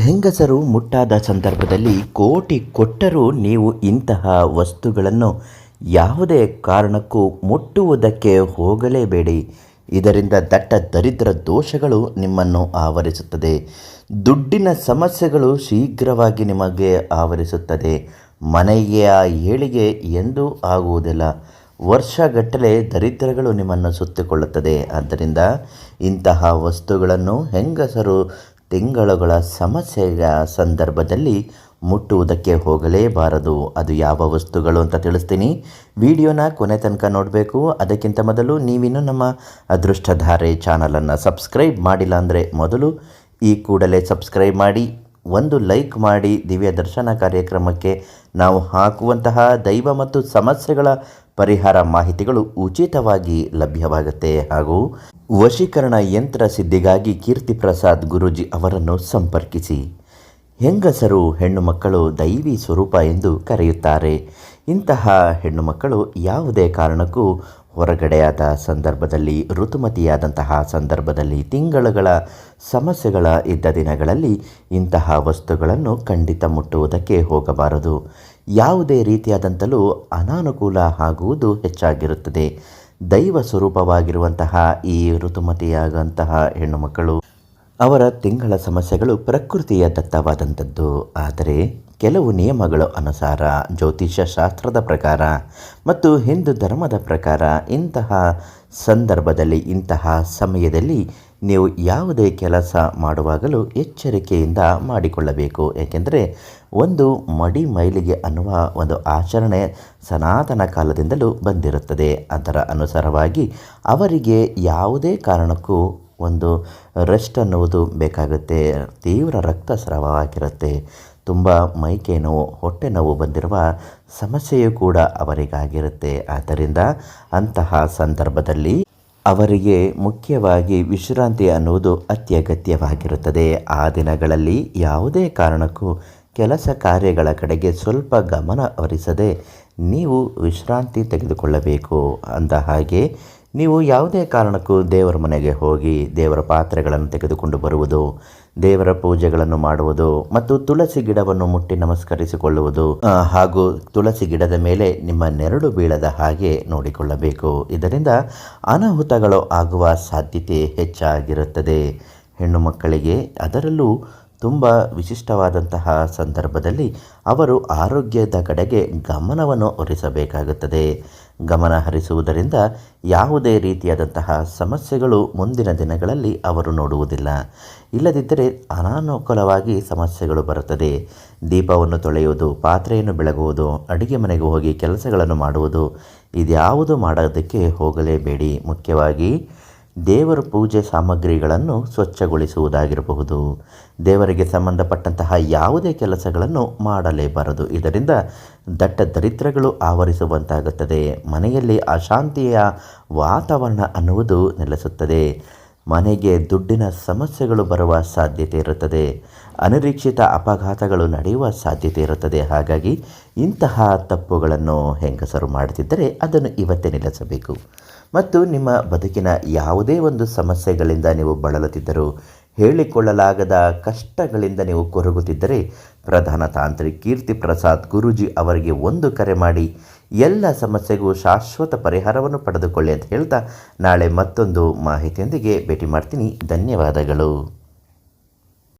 ಹೆಂಗಸರು ಮುಟ್ಟಾದ ಸಂದರ್ಭದಲ್ಲಿ ಕೋಟಿ ಕೊಟ್ಟರೂ ನೀವು ಇಂತಹ ವಸ್ತುಗಳನ್ನು ಯಾವುದೇ ಕಾರಣಕ್ಕೂ ಮುಟ್ಟುವುದಕ್ಕೆ ಹೋಗಲೇಬೇಡಿ. ಇದರಿಂದ ದಟ್ಟ ದರಿದ್ರ ದೋಷಗಳು ನಿಮ್ಮನ್ನು ಆವರಿಸುತ್ತದೆ. ದುಡ್ಡಿನ ಸಮಸ್ಯೆಗಳು ಶೀಘ್ರವಾಗಿ ನಿಮಗೆ ಆವರಿಸುತ್ತದೆ. ಮನೆಯ ಏಳಿಗೆ ಎಂದೂ ಆಗುವುದಿಲ್ಲ. ವರ್ಷಗಟ್ಟಲೆ ದರಿದ್ರಗಳು ನಿಮ್ಮನ್ನು ಸುತ್ತಿಕೊಳ್ಳುತ್ತದೆ. ಆದ್ದರಿಂದ ಇಂತಹ ವಸ್ತುಗಳನ್ನು ಹೆಂಗಸರು ತಿಂಗಳುಗಳ ಸಮಸ್ಯೆಯ ಸಂದರ್ಭದಲ್ಲಿ ಮುಟ್ಟುವುದಕ್ಕೆ ಹೋಗಲೇಬಾರದು. ಅದು ಯಾವ ವಸ್ತುಗಳು ಅಂತ ತಿಳಿಸ್ತೀನಿ. ವಿಡಿಯೋನ ಕೊನೆ ತನಕ ನೋಡಬೇಕು. ಅದಕ್ಕಿಂತ ಮೊದಲು ನೀವಿನ್ನೂ ನಮ್ಮ ಅದೃಷ್ಟಧಾರೆ ಚಾನಲನ್ನು ಸಬ್ಸ್ಕ್ರೈಬ್ ಮಾಡಿಲ್ಲ ಅಂದರೆ ಮೊದಲು ಈ ಕೂಡಲೇ ಸಬ್ಸ್ಕ್ರೈಬ್ ಮಾಡಿ, ಒಂದು ಲೈಕ್ ಮಾಡಿ. ದಿವ್ಯ ದರ್ಶನ ಕಾರ್ಯಕ್ರಮಕ್ಕೆ ನಾವು ಹಾಕುವಂತಹ ದೈವ ಮತ್ತು ಸಮಸ್ಯೆಗಳ ಪರಿಹಾರ ಮಾಹಿತಿಗಳು ಉಚಿತವಾಗಿ ಲಭ್ಯವಾಗುತ್ತೆ. ಹಾಗೂ ವಶೀಕರಣ ಯಂತ್ರ ಸಿದ್ಧಿಗಾಗಿ ಕೀರ್ತಿ ಪ್ರಸಾದ್ ಗುರೂಜಿ ಅವರನ್ನು ಸಂಪರ್ಕಿಸಿ. ಹೆಂಗಸರು ಹೆಣ್ಣು ಮಕ್ಕಳು ದೈವಿ ಸ್ವರೂಪ ಎಂದು ಕರೆಯುತ್ತಾರೆ. ಇಂತಹ ಹೆಣ್ಣು ಮಕ್ಕಳು ಯಾವುದೇ ಕಾರಣಕ್ಕೂ ಹೊರಗಡೆಯಾದ ಸಂದರ್ಭದಲ್ಲಿ, ಋತುಮತಿಯಾದಂತಹ ಸಂದರ್ಭದಲ್ಲಿ, ತಿಂಗಳುಗಳ ಸಮಸ್ಯೆಗಳ ಇದ್ದ ದಿನಗಳಲ್ಲಿ ಇಂತಹ ವಸ್ತುಗಳನ್ನು ಖಂಡಿತ ಮುಟ್ಟುವುದಕ್ಕೆ ಹೋಗಬಾರದು. ಯಾವುದೇ ರೀತಿಯಾದಂತಲೂ ಅನಾನುಕೂಲ ಆಗುವುದು ಹೆಚ್ಚಾಗಿರುತ್ತದೆ. ದೈವ ಸ್ವರೂಪವಾಗಿರುವಂತಹ ಈ ಋತುಮತಿಯಾಗುವಂತಹ ಹೆಣ್ಣು ಮಕ್ಕಳು, ಅವರ ತಿಂಗಳ ಸಮಸ್ಯೆಗಳು ಪ್ರಕೃತಿಯ ದತ್ತವಾದಂಥದ್ದು ಆದರೆ ಕೆಲವು ನಿಯಮಗಳ ಅನುಸಾರ ಜ್ಯೋತಿಷ್ಯ ಶಾಸ್ತ್ರದ ಪ್ರಕಾರ ಮತ್ತು ಹಿಂದೂ ಧರ್ಮದ ಪ್ರಕಾರ ಇಂತಹ ಸಂದರ್ಭದಲ್ಲಿ, ಇಂತಹ ಸಮಯದಲ್ಲಿ ನೀವು ಯಾವುದೇ ಕೆಲಸ ಮಾಡುವಾಗಲೂ ಎಚ್ಚರಿಕೆಯಿಂದ ಮಾಡಿಕೊಳ್ಳಬೇಕು. ಏಕೆಂದರೆ ಒಂದು ಮಡಿ ಮೈಲಿಗೆ ಅನ್ನುವ ಒಂದು ಆಚರಣೆ ಸನಾತನ ಕಾಲದಿಂದಲೂ ಬಂದಿರುತ್ತದೆ. ಅದರ ಅನುಸಾರವಾಗಿ ಅವರಿಗೆ ಯಾವುದೇ ಕಾರಣಕ್ಕೂ ಒಂದು ರೆಸ್ಟ್ ಅನ್ನುವುದು ಬೇಕಾಗುತ್ತೆ. ತೀವ್ರ ರಕ್ತಸ್ರಾವವಾಗಿರುತ್ತೆ ತುಂಬ ಮೈಕೈ ನೋವು ಹೊಟ್ಟೆ ನೋವು ಬಂದಿರುವ ಸಮಸ್ಯೆಯೂ ಕೂಡ ಅವರಿಗಾಗಿರುತ್ತೆ. ಆದ್ದರಿಂದ ಅಂತಹ ಸಂದರ್ಭದಲ್ಲಿ ಅವರಿಗೆ ಮುಖ್ಯವಾಗಿ ವಿಶ್ರಾಂತಿ ಅನ್ನುವುದು ಅತ್ಯಗತ್ಯವಾಗಿರುತ್ತದೆ. ಆ ದಿನಗಳಲ್ಲಿ ಯಾವುದೇ ಕಾರಣಕ್ಕೂ ಕೆಲಸ ಕಾರ್ಯಗಳ ಕಡೆಗೆ ಸ್ವಲ್ಪ ಗಮನ ಹರಿಸದೆ ನೀವು ವಿಶ್ರಾಂತಿ ತೆಗೆದುಕೊಳ್ಳಬೇಕು. ಅಂದ ಹಾಗೆ ನೀವು ಯಾವುದೇ ಕಾರಣಕ್ಕೂ ದೇವರ ಮನೆಗೆ ಹೋಗಿ ದೇವರ ಪಾತ್ರೆಗಳನ್ನು ತೆಗೆದುಕೊಂಡು ಬರುವುದು, ದೇವರ ಪೂಜೆಗಳನ್ನು ಮಾಡುವುದು ಮತ್ತು ತುಳಸಿ ಗಿಡವನ್ನು ಮುಟ್ಟಿ ನಮಸ್ಕರಿಸಿಕೊಳ್ಳುವುದು ಹಾಗೂ ತುಳಸಿ ಗಿಡದ ಮೇಲೆ ನಿಮ್ಮ ನೆರಳು ಬೀಳದ ಹಾಗೆ ನೋಡಿಕೊಳ್ಳಬೇಕು. ಇದರಿಂದ ಅನಾಹುತಗಳು ಆಗುವ ಸಾಧ್ಯತೆ ಹೆಚ್ಚಾಗಿರುತ್ತದೆ. ಹೆಣ್ಣು ಮಕ್ಕಳಿಗೆ ಅದರಲ್ಲೂ ತುಂಬ ವಿಶಿಷ್ಟವಾದಂತಹ ಸಂದರ್ಭದಲ್ಲಿ ಅವರು ಆರೋಗ್ಯದ ಕಡೆಗೆ ಗಮನವನ್ನು ಹರಿಸಬೇಕಾಗುತ್ತದೆ. ಗಮನ ಹರಿಸುವುದರಿಂದ ಯಾವುದೇ ರೀತಿಯಾದಂತಹ ಸಮಸ್ಯೆಗಳು ಮುಂದಿನ ದಿನಗಳಲ್ಲಿ ಅವರು ನೋಡುವುದಿಲ್ಲ. ಇಲ್ಲದಿದ್ದರೆ ಅನಾನುಕೂಲವಾಗಿ ಸಮಸ್ಯೆಗಳು ಬರುತ್ತದೆ. ದೀಪವನ್ನು ತೊಳೆಯುವುದು, ಪಾತ್ರೆಯನ್ನು ಬೆಳಗುವುದು, ಅಡುಗೆ ಮನೆಗೆ ಹೋಗಿ ಕೆಲಸಗಳನ್ನು ಮಾಡುವುದು, ಇದ್ಯಾವುದು ಮಾಡೋದಕ್ಕೆ ಹೋಗಲೇಬೇಡಿ. ಮುಖ್ಯವಾಗಿ ದೇವರ ಪೂಜೆ ಸಾಮಗ್ರಿಗಳನ್ನು ಸ್ವಚ್ಛಗೊಳಿಸುವುದಾಗಿರಬಹುದು. ದೇವರಿಗೆ ಸಂಬಂಧಪಟ್ಟಂತಹ ಯಾವುದೇ ಕೆಲಸಗಳನ್ನು ಮಾಡಲೇಬಾರದು. ಇದರಿಂದ ದಟ್ಟ ದರಿದ್ರಗಳು ಆವರಿಸುವಂತಾಗುತ್ತದೆ. ಮನೆಯಲ್ಲಿ ಅಶಾಂತಿಯ ವಾತಾವರಣ ಅನ್ನುವುದು ನೆಲೆಸುತ್ತದೆ. ಮನೆಗೆ ದುಡ್ಡಿನ ಸಮಸ್ಯೆಗಳು ಬರುವ ಸಾಧ್ಯತೆ ಇರುತ್ತದೆ. ಅನಿರೀಕ್ಷಿತ ಅಪಘಾತಗಳು ನಡೆಯುವ ಸಾಧ್ಯತೆ ಇರುತ್ತದೆ. ಹಾಗಾಗಿ ಇಂತಹ ತಪ್ಪುಗಳನ್ನು ಹೆಂಗಸರು ಮಾಡುತ್ತಿದ್ದರೆ ಅದನ್ನು ಇವತ್ತೇ ನಿಲ್ಲಿಸಬೇಕು. ಮತ್ತು ನಿಮ್ಮ ಬದುಕಿನ ಯಾವುದೇ ಒಂದು ಸಮಸ್ಯೆಗಳಿಂದ ನೀವು ಬಳಲುತ್ತಿದ್ದರೂ ಹೇಳಿಕೊಳ್ಳಲಾಗದ ಕಷ್ಟಗಳಿಂದ ನೀವು ಕೊರಗುತ್ತಿದ್ದರೆ ಪ್ರಧಾನ ತಾಂತ್ರಿಕ್ ಕೀರ್ತಿ ಪ್ರಸಾದ್ ಗುರೂಜಿ ಅವರಿಗೆ ಒಂದು ಕರೆ ಮಾಡಿ, ಎಲ್ಲ ಸಮಸ್ಯೆಗೂ ಶಾಶ್ವತ ಪರಿಹಾರವನ್ನು ಪಡೆದುಕೊಳ್ಳಿ ಅಂತ ಹೇಳ್ತಾ ನಾಳೆ ಮತ್ತೊಂದು ಮಾಹಿತಿಯೊಂದಿಗೆ ಭೇಟಿ ಮಾಡ್ತೀನಿ. ಧನ್ಯವಾದಗಳು.